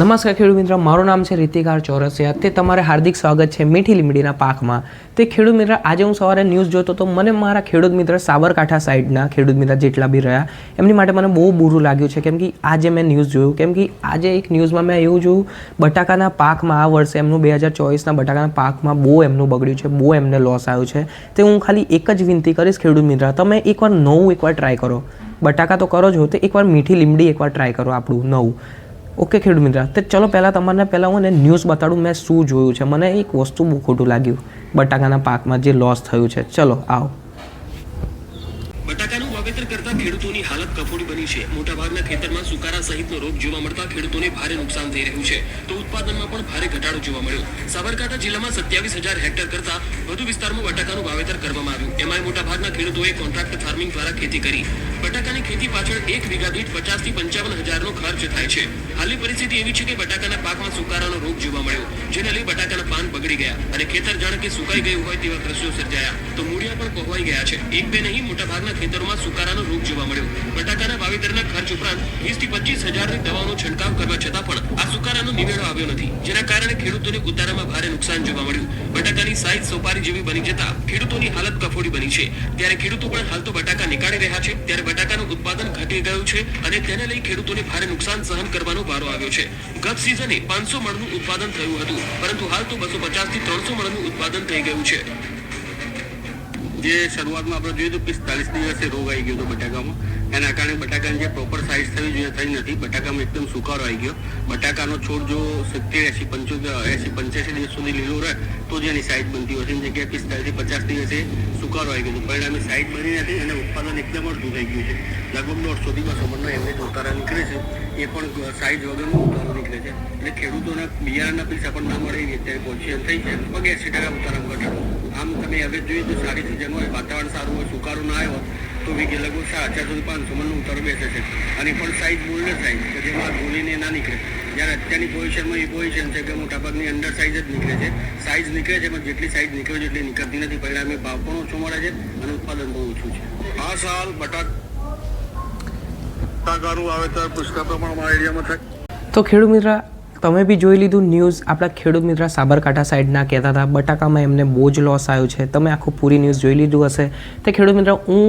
નમસ્કાર ખેડૂત મિત્ર, મારું નામ છે રીતિકાર ચોરસિયા. તે તમારે હાર્દિક સ્વાગત છે મીઠી લીમડીના પાકમાં. તે ખેડૂત મિત્ર, આજે હું સવારે ન્યૂઝ જોતો તો મને મારા ખેડૂત મિત્ર સાબરકાંઠા સાઈડના ખેડૂત મિત્ર જેટલા બી રહ્યા, એમની માટે મને બહુ બુરું લાગ્યું છે. કેમ કે આજે મેં ન્યૂઝ જોયું. કેમ કે આજે એક ન્યૂઝમાં મેં એવું જોયું, બટાકાના પાકમાં આ વર્ષે એમનું બે હજાર ચોવીસના બટાકાના પાકમાં બહુ એમનું બગડ્યું છે, બહુ એમને લોસ આવ્યું છે. તે હું ખાલી એક જ વિનંતી કરીશ ખેડૂત મિત્ર, તમે એકવાર નવું એકવાર ટ્રાય કરો. બટાકા તો કરો છો તો એકવાર મીઠી લીમડી એકવાર ટ્રાય કરો આપણું નવું. ઓકે ખેડૂત મિત્ર, તો ચલો પહેલાં તમારે પહેલાં હું ને ન્યૂઝ બતાડું, મેં શું જોયું છે. મને એક વસ્તુ બહુ ખોટું લાગ્યું. બટાકાના પાકમાં જે લોસ થયું છે. ચલો આવો. વાવેતર ખેડૂતોની હાલત કફોડી બની છે. મોટાભાગના ખેતરમાં સુકારા સહિતનો રોગ જોવા મળતા ખેડૂતોને ભારે નુકસાન થઈ રહ્યું છે. તો ઉત્પાદનમાં પણ ભારે ઘટાડો જોવા મળ્યો. સાબરકાંઠા જિલ્લામાં સત્યાવીસ હજાર હેક્ટર કરતા વધુ વિસ્તારમાં બટાકાનું વાવેતર કરવામાં આવ્યું. એમાં મોટાભાગના ખેડૂતોએ કોન્ટ્રાક્ટ ફાર્મિંગ દ્વારા ખેતી કરી. બટાકાની ખેતી પાછળ એક વીઘા દીઠ પચાસથી પંચાવન હજારનો ખર્ચ થાય છે. હાલની પરિસ્થિતિ એવી છે કે બટાકાના પાકમાં સુકારાનો રોગ જોવા મળ્યો, જેને લઈ બટાકાના પાન બગડી ગયા અને ખેતર જાણે કે સુકાઈ ગયું હોય તેવા દ્રશ્યો સર્જાયા. તો મૂળિયા પણ કોહવાઈ ગયા છે. એક બે નહીં, મોટાભાગના ખેતરોમાં સુકારાનો રોગ જોવા મળ્યો. બટાકાના વાવેતરના ખર્ચ ઉપરાંત વીસથી પચીસ હજારની દવાનો છંટકાવ કરવા છતાં પણ આ સુકારાનો નિવેડો આવ્યો નથી. જેના કારણે ખેડૂતોને ઉતારામાં ભારે નુકસાન જોવા મળ્યું. બટાકાની સાઈઝ સોપારી જેવી બની જતા ખેડૂતોની હાલત કફોડી બની છે. ત્યારે ખેડૂતો પણ હાલ તો બટાકા નીકાળી રહ્યા છે. ત્યારે બટાકાનું ઉત્પાદન ઘટી ગયું છે અને તેને લઈ ખેડૂતોને ભારે નુકસાન સહન કરવાનો વારો આવ્યો છે. ગત સિઝને પાંચસો મણનું ઉત્પાદન થયું હતું. પરંતુ હાલ તો બસો પચાસથી ત્રણસો મણનું ઉત્પાદન થઈ ગયું છે. જે શરૂઆતમાં આપણે જોયું તો પિસ્તાલીસ દિવસે રોગ આવી ગયો હતો બટાકામાં. એના કારણે બટાકાની જે પ્રોપર જોઈએ થઈ નથી. બટાકામાં એકદમ સુકારો આવી ગયો. બટાકાનો છોડ જો સિત્તેર એસી પંચોતેર એસી પંચ્યાસી દિવસ સુધી લીલો રહે, તો જ એની સાઈઝ બનતી હોય છે. જગ્યાએ પિસ્તાળીસથી પચાસ દિવસે સુકારો આવી ગયો પરિણામે સાઈઝ બની નથી અને ઉત્પાદન એકદમ અડધું થઈ ગયું છે. લગભગ દોઢસોથી બસો મણનો એવરેજ ઉતારા નીકળે છે. એ પણ સાઇઝ વગરનો ઉતારો નીકળે છે. એટલે ખેડૂતોને બિયારણના પૈસા પણ ના મળે એવી અત્યારે પોઝિશન થઈ છે. લગભગ એસી ટકા ઉતારા ઘટાડો. આમ તમે હવે જોઈએ તો સારી સિઝન હોય, વાતાવરણ સારું હોય, સુકારો ના આવ્યો તો વીઘે લગભગ સાત ચારસો થી પાંચસો મણનો ઉતારો બેસે છે. અને પણ સાઈઝ બોલ્ડ સાઈઝ કે જેમાં ગોલીને ના નીકળે. જ્યારે અત્યારની પોઝિશનમાં એ પોઝિશન છે કે મોટાભાગની અંડર સાઈઝ જ નીકળે છે. સાઈઝ નીકળે છે પણ જેટલી સાઈઝ નીકળે છે એટલી નીકળતી નથી. પરિણામે ભાવ પણ ઓછો મળે છે અને ઉત્પાદન બહુ ઓછું છે. આ સાલ બટાકાનું વાવેતર પુષ્કળ પ્રમાણમાં એરિયામાં થાય. તો ખેડૂત મિત્ર તમે બી જોઈ લીધું ન્યૂઝ આપણા ખેડૂત મિત્ર સાબરકાંઠા સાઈડના કહેતા હતા બટાકામાં એમને બહુ જ લોસ આવ્યો છે. તમે આખું પૂરી ન્યૂઝ જોઈ લીધું હશે. તે ખેડૂત મિત્ર હું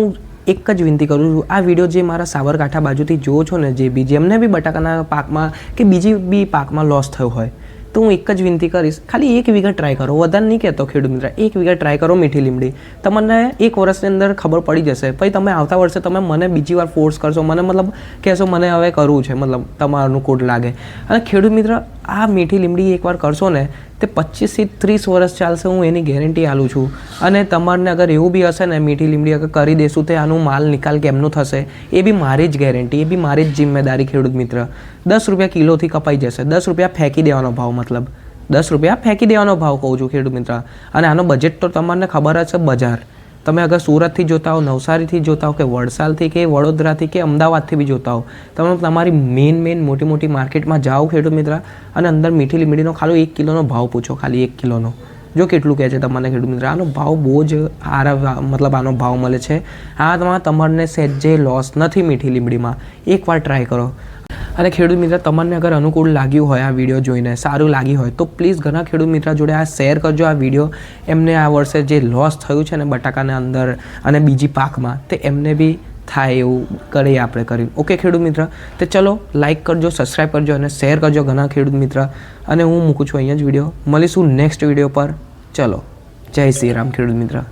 એક જ વિનંતી કરું છું. આ વીડિયો જે મારા સાબરકાંઠા બાજુથી જુઓ છો ને, જે બી જેમને બી બટાકાના પાકમાં કે બીજી બી પાકમાં લોસ થયો હોય, તો હું એક જ વિનંતી કરીશ, ખાલી એક વીઘા ટ્રાય કરો. વધારે નહીં કહેતો ખેડૂત મિત્ર, એક વીઘા ટ્રાય કરો મીઠી લીમડી. તમને એક વર્ષની અંદર ખબર પડી જશે પછી તમે આવતા વર્ષે તમે મને બીજી વાર ફોર્સ કરશો, મને મતલબ કહેશો, મને હવે કરવું છે, મતલબ તમારું કોટ લાગે. અને ખેડૂત મિત્ર, આ મીઠી લીમડી એકવાર કરશો ને તે પચીસથી ત્રીસ વર્ષ ચાલશે હું એની ગેરંટી આલું છું. અને તમારને અગર એવું બી હશે ને મીઠી લીમડી અગર કરી દેશું તો આનું માલ નિકાલ કેમનું થશે? એ બી મારી જ ગેરંટી, એ બી મારી જ જિમ્મેદારી ખેડૂત મિત્ર. દસ રૂપિયા કિલોથી કપાઈ જશે. દસ રૂપિયા ફેંકી દેવાનો ભાવ મતલબ. દસ રૂપિયા ફેંકી દેવાનો ભાવ કહું છું ખેડૂત મિત્ર. અને આનો બજેટ તો તમને ખબર જ છે બજાર. તમે અગર સુરતથી જોતા હો, નવસારીથી જોતા હો કે વલસાડથી કે વડોદરાથી કે અમદાવાદથી બી જોતા હો, તમે તમારી મેઇન મેઇન મોટી મોટી માર્કેટમાં જાઓ ખેડૂત મિત્ર અને અંદર મીઠી લીમડીનો ખાલી એક કિલોનો ભાવ પૂછો, ખાલી એક કિલોનો. જો કેટલું કહે છે તમને ખેડૂત મિત્ર? આનો ભાવ બહુ જ સારા મતલબ આનો ભાવ મળે છે. આ તમારે તમને સહેજે લોસ નથી મીઠી લીમડીમાં. એકવાર ટ્રાય કરો. અને ખેડૂત મિત્ર, તમને અગર અનુકૂળ લાગ્યું હોય આ વીડિયો જોઈને, સારું લાગ્યું હોય, તો પ્લીઝ ઘણા ખેડૂત મિત્ર જોડે આ શેર કરજો આ વીડિયો એમને આ વર્ષે જે લોસ થયું છે ને બટાકાના અંદર અને બીજી પાકમાં, તે એમને બી થાય એવું કરીએ આપણે કરીએ ઓકે ખેડૂત મિત્ર? તો ચલો લાઇક કરજો સબસ્ક્રાઈબ કરજો અને શેર કરજો ઘણા ખેડૂત મિત્ર. અને હું મૂકું છું અહીંયા જ વીડિયો મળીશું નેક્સ્ટ વીડિયો પર. ચલો, જય શ્રી રામ ખેડૂત મિત્ર.